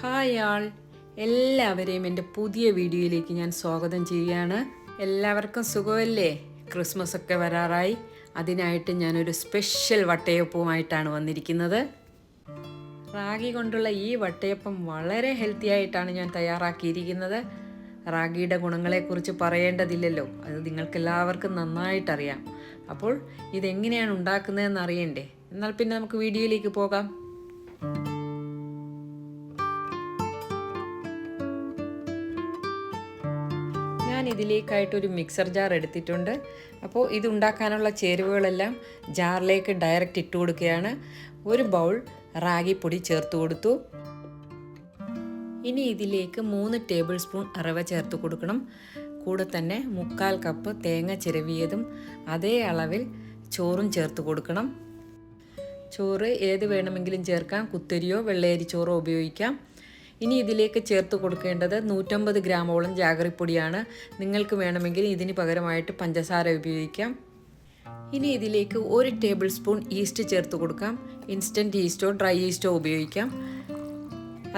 Hi ആൾ. എല്ലാവരെയും എന്റെ പുതിയ വീഡിയോയിലേക്ക് ഞാൻ സ്വാഗതം ചെയ്യുകയാണ്. എല്ലാവർക്കും സുഖമല്ലേ? ക്രിസ്മസ് ഒക്കെ വരാറായി. അതിനായിട്ട് ഞാനൊരു സ്പെഷ്യൽ വട്ടയപ്പവുമായിട്ടാണ് വന്നിരിക്കുന്നത്. റാഗി കൊണ്ടുള്ള ഈ വട്ടയപ്പം വളരെ ഹെൽത്തി ആയിട്ടാണ് ഞാൻ തയ്യാറാക്കിയിരിക്കുന്നത്. റാഗിയുടെ ഗുണങ്ങളെക്കുറിച്ച് പറയേണ്ടതില്ലല്ലോ. അത് നിങ്ങൾക്കെല്ലാവർക്കും നന്നായിട്ടറിയാം. അപ്പോൾ ഇതെങ്ങനെയാണ് ഉണ്ടാക്കുന്നതെന്ന് അറിയണ്ടേ? എന്നാൽ പിന്നെ നമുക്ക് വീഡിയോയിലേക്ക് പോകാം. ഞാൻ ഇതിലേക്കായിട്ടൊരു മിക്സർ ജാർ എടുത്തിട്ടുണ്ട്. അപ്പോൾ ഇത് ഉണ്ടാക്കാനുള്ള ചേരുവകളെല്ലാം ജാറിലേക്ക് ഡയറക്റ്റ് ഇട്ട് കൊടുക്കുകയാണ്. ഒരു ബൗൾ റാഗിപ്പൊടി ചേർത്ത് കൊടുത്തു. ഇനി ഇതിലേക്ക് മൂന്ന് ടേബിൾ സ്പൂൺ അറവ ചേർത്ത് കൊടുക്കണം. കൂടെ തന്നെ മുക്കാൽ കപ്പ് തേങ്ങ ചിരവിയതും അതേ അളവിൽ ചോറും ചേർത്ത് കൊടുക്കണം. ചോറ് ഏത് വേണമെങ്കിലും ചേർക്കാം. കുത്തരിയോ വെള്ളയരി ചോറോ ഉപയോഗിക്കാം. ഇനി ഇതിലേക്ക് ചേർത്ത് കൊടുക്കേണ്ടത് നൂറ്റമ്പത് ഗ്രാമോളം ജാഗറിപ്പൊടിയാണ് നിങ്ങൾക്ക് വേണമെങ്കിൽ ഇതിന് പകരമായിട്ട് പഞ്ചസാര ഉപയോഗിക്കാം. ഇനി ഇതിലേക്ക് ഒരു ടേബിൾ സ്പൂൺ ഈസ്റ്റ് ചേർത്ത് കൊടുക്കാം. ഇൻസ്റ്റന്റ് ഈസ്റ്റോ ഡ്രൈ ഈസ്റ്റോ ഉപയോഗിക്കാം.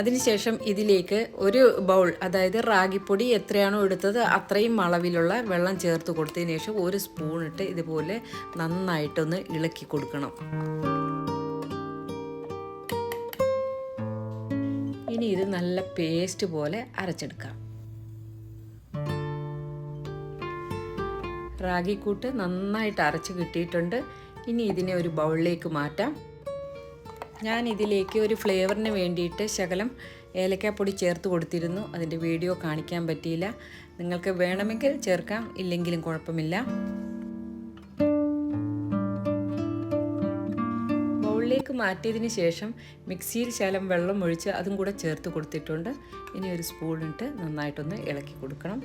അതിനുശേഷം ഇതിലേക്ക് ഒരു ബൗൾ അതായത് റാഗിപ്പൊടി എത്രയാണോ എടുത്തത് അത്രയും അളവിലുള്ള വെള്ളം ചേർത്ത് കൊടുത്തതിന് ശേഷം ഒരു സ്പൂൺ ഇട്ട് ഇതുപോലെ നന്നായിട്ടൊന്ന് ഇളക്കി കൊടുക്കണം. ഇനി ഇത് നല്ല പേസ്റ്റ് പോലെ അരച്ചെടുക്കാം. റാഗിക്കൂട്ട് നന്നായിട്ട് അരച്ച് കിട്ടിയിട്ടുണ്ട്. ഇനി ഇതിനെ ഒരു ബൗളിലേക്ക് മാറ്റാം. ഞാൻ ഇതിലേക്ക് ഒരു ഫ്ലേവറിന് വേണ്ടിയിട്ട് ശകലം ഏലക്കാപ്പൊടി ചേർത്ത് കൊടുത്തിരുന്നു. അതിന്റെ വീഡിയോ കാണിക്കാൻ പറ്റിയില്ല. നിങ്ങൾക്ക് വേണമെങ്കിൽ ചേർക്കാം ഇല്ലെങ്കിലും കുഴപ്പമില്ല. ബൗളിലേക്ക് മാറ്റിയതിന് ശേഷം മിക്സിയിൽ ശകലം വെള്ളം ഒഴിച്ച് അതും കൂടെ ചേർത്ത് കൊടുത്തിട്ടുണ്ട്. ഇനി ഒരു സ്പൂണിട്ട് നന്നായിട്ടൊന്ന് ഇളക്കി കൊടുക്കണം.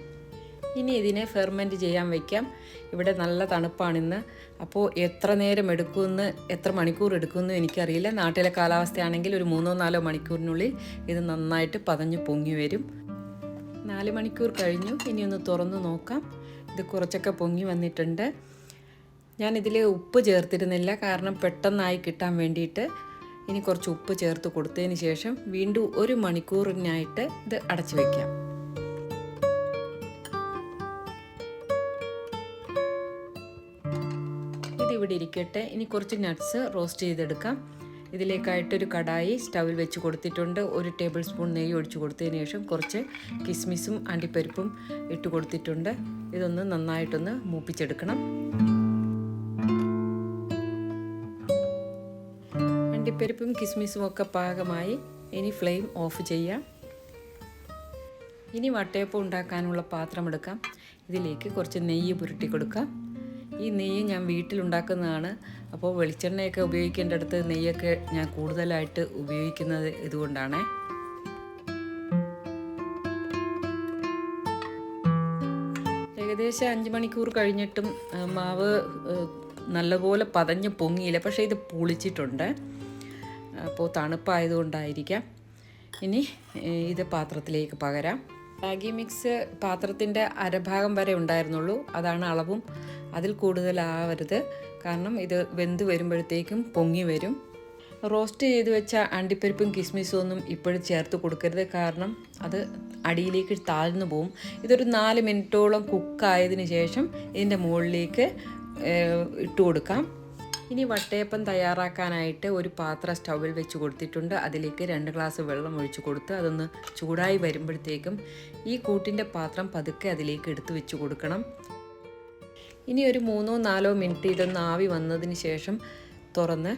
ഇനി ഇതിനെ ഫെർമെന്റ് ചെയ്യാൻ വയ്ക്കാം ഇവിടെ നല്ല തണുപ്പാണിന്ന്. അപ്പോൾ എത്ര നേരം എടുക്കുമെന്ന് എത്ര മണിക്കൂർ എടുക്കുമെന്ന് എനിക്കറിയില്ല. നാട്ടിലെ കാലാവസ്ഥയാണെങ്കിൽ ഒരു മൂന്നോ നാലോ മണിക്കൂറിനുള്ളിൽ ഇത് നന്നായിട്ട് പതഞ്ഞ് പൊങ്ങി വരും. നാല് മണിക്കൂർ കഴിഞ്ഞു. ഇനി ഒന്ന് തുറന്ന് നോക്കാം. ഇത് കുറച്ചൊക്കെ പൊങ്ങി വന്നിട്ടുണ്ട്. ഞാനിതിൽ ഉപ്പ് ചേർത്തിരുന്നില്ല. കാരണം പെട്ടെന്നായി കിട്ടാൻ വേണ്ടിയിട്ട് ഇനി കുറച്ച് ഉപ്പ് ചേർത്ത് കൊടുത്തതിന് ശേഷം വീണ്ടും ഒരു മണിക്കൂറിനായിട്ട് ഇത് അടച്ചു വയ്ക്കാം ഇതിവിടെ ഇരിക്കട്ടെ. ഇനി കുറച്ച് നട്ട്സ് റോസ്റ്റ് ചെയ്തെടുക്കാം. ഇതിലേക്കായിട്ടൊരു കടായി സ്റ്റവിൽ വെച്ച് കൊടുത്തിട്ടുണ്ട്. ഒരു ടേബിൾ സ്പൂൺ നെയ്യ് ഒഴിച്ചു കൊടുത്തതിന് ശേഷം കുറച്ച് കിസ്മിസും അണ്ടിപ്പരിപ്പും ഇട്ട് കൊടുത്തിട്ടുണ്ട്. ഇതൊന്ന് നന്നായിട്ടൊന്ന് മൂപ്പിച്ചെടുക്കണം. അണ്ടിപ്പരിപ്പും കിസ്മിസും ഒക്കെ പാകമായി. ഇനി ഫ്ലെയിം ഓഫ് ചെയ്യാം. ഇനി വട്ടയപ്പം ഉണ്ടാക്കാനുള്ള പാത്രം എടുക്കാം. ഇതിലേക്ക് കുറച്ച് നെയ്യ് പുരട്ടി കൊടുക്കാം. ഈ നെയ്യ് ഞാൻ വീട്ടിലുണ്ടാക്കുന്നതാണ്. അപ്പോൾ വെളിച്ചെണ്ണയൊക്കെ ഉപയോഗിക്കേണ്ടടുത്ത് നെയ്യൊക്കെ ഞാൻ കൂടുതലായിട്ട് ഉപയോഗിക്കുന്നത് ഇതുകൊണ്ടാണ്. ഏകദേശം അഞ്ച് മണിക്കൂർ കഴിഞ്ഞിട്ടും മാവ് നല്ലപോലെ പതഞ്ഞ് പൊങ്ങിയില്ല. പക്ഷേ ഇത് പുളിച്ചിട്ടുണ്ട്. അപ്പോൾ തണുപ്പായതുകൊണ്ടായിരിക്കാം. ഇനി ഇത് പാത്രത്തിലേക്ക് പകരാം. റാഗി മിക്സ് പാത്രത്തിന്റെ അരഭാഗം വരെ ഉണ്ടായിരുന്നുള്ളൂ. അതാണ് അളവും. അതിൽ കൂടുതലാവരുത്. കാരണം ഇത് വെന്ത് വരുമ്പോഴത്തേക്കും പൊങ്ങി വരും. റോസ്റ്റ് ചെയ്ത് വെച്ച അണ്ടിപ്പരിപ്പും കിസ്മിസും ഒന്നും ഇപ്പോഴും ചേർത്ത് കൊടുക്കരുത്. കാരണം അത് അടിയിലേക്ക് താഴ്ന്നു പോവും. ഇതൊരു നാല് മിനിറ്റോളം കുക്കായതിനു ശേഷം ഇതിന്റെ മുകളിലേക്ക് ഇട്ട് കൊടുക്കാം. ഇനി വട്ടയപ്പം തയ്യാറാക്കാനായിട്ട് ഒരു പാത്രം സ്റ്റൗവിൽ വെച്ച് കൊടുത്തിട്ടുണ്ട്. അതിലേക്ക് രണ്ട് ഗ്ലാസ് വെള്ളം ഒഴിച്ചു കൊടുത്ത് അതൊന്ന് ചൂടായി വരുമ്പോഴത്തേക്കും ഈ കൂട്ടിന്റെ പാത്രം പതുക്കെ അതിലേക്ക് എടുത്തു വെച്ച് കൊടുക്കണം. ഇനി ഒരു മൂന്നോ നാലോ മിനിറ്റ് ഇതൊന്ന് ആവി വന്നതിന് ശേഷം തുറന്ന്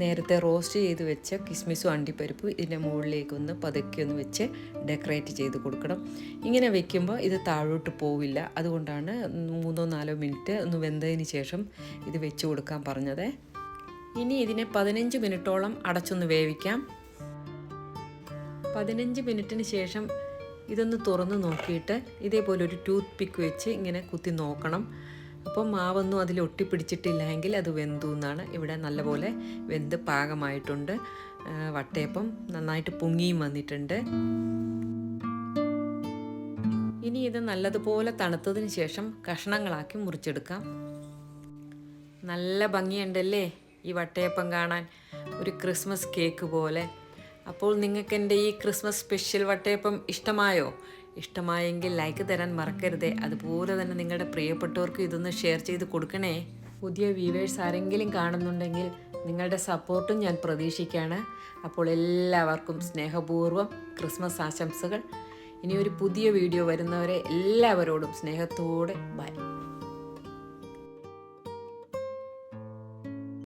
നേരത്തെ റോസ്റ്റ് ചെയ്ത് വെച്ച കിസ്മിസും അണ്ടിപ്പരിപ്പും ഇതിന്റെ മുകളിലേക്ക് ഒന്ന് പതുക്കെ ഒന്ന് വെച്ച് ഡെക്കറേറ്റ് ചെയ്ത് കൊടുക്കണം. ഇങ്ങനെ വെക്കുമ്പോൾ ഇത് താഴോട്ട് പോവില്ല. അതുകൊണ്ടാണ് മൂന്നോ നാലോ മിനിറ്റ് ഒന്ന് വെന്തതിന് ശേഷം ഇത് വെച്ച് കൊടുക്കാൻ പറഞ്ഞത്. ഇനി ഇതിനെ പതിനഞ്ച് മിനിറ്റോളം അടച്ചൊന്ന് വേവിക്കാം. പതിനഞ്ച് മിനിറ്റിന് ശേഷം ഇതൊന്ന് തുറന്ന് നോക്കിയിട്ട് ഇതേപോലെ ഒരു ടൂത്ത് പിക്ക് വെച്ച് ഇങ്ങനെ കുത്തി നോക്കണം. അപ്പോൾ മാവൊന്നും അതിൽ ഒട്ടിപ്പിടിച്ചിട്ടില്ല എങ്കിൽ അത് വെന്തു എന്നാണ് ഇവിടെ നല്ലപോലെ വെന്ത് പാകമായിട്ടുണ്ട്. വട്ടയപ്പം നന്നായിട്ട് പൊങ്ങിയും വന്നിട്ടുണ്ട്. ഇനി ഇത് നല്ലതുപോലെ തണുത്തതിന് ശേഷം കഷ്ണങ്ങളാക്കി മുറിച്ചെടുക്കാം. നല്ല ഭംഗിയുണ്ടല്ലേ ഈ വട്ടയപ്പം കാണാൻ? ഒരു ക്രിസ്മസ് കേക്ക് പോലെ. അപ്പോൾ നിങ്ങൾക്ക് എന്റെ ഈ ക്രിസ്മസ് സ്പെഷ്യൽ വട്ടയപ്പം ഇഷ്ടമായോ? ഇഷ്ടമായെങ്കിൽ ലൈക്ക് തരാൻ മറക്കരുതേ. അതുപോലെ തന്നെ നിങ്ങളുടെ പ്രിയപ്പെട്ടവർക്ക് ഇതൊന്ന് ഷെയർ ചെയ്ത് കൊടുക്കണേ. പുതിയ വ്യൂവേഴ്സ് ആരെങ്കിലും കാണുന്നുണ്ടെങ്കിൽ നിങ്ങളുടെ സപ്പോർട്ടും ഞാൻ പ്രതീക്ഷിക്കുകയാണ്. അപ്പോൾ എല്ലാവർക്കും സ്നേഹപൂർവം ക്രിസ്മസ് ആശംസകൾ. ഇനി ഒരു പുതിയ വീഡിയോ വരുന്നവരെ എല്ലാവരോടും സ്നേഹത്തോടെ ബൈ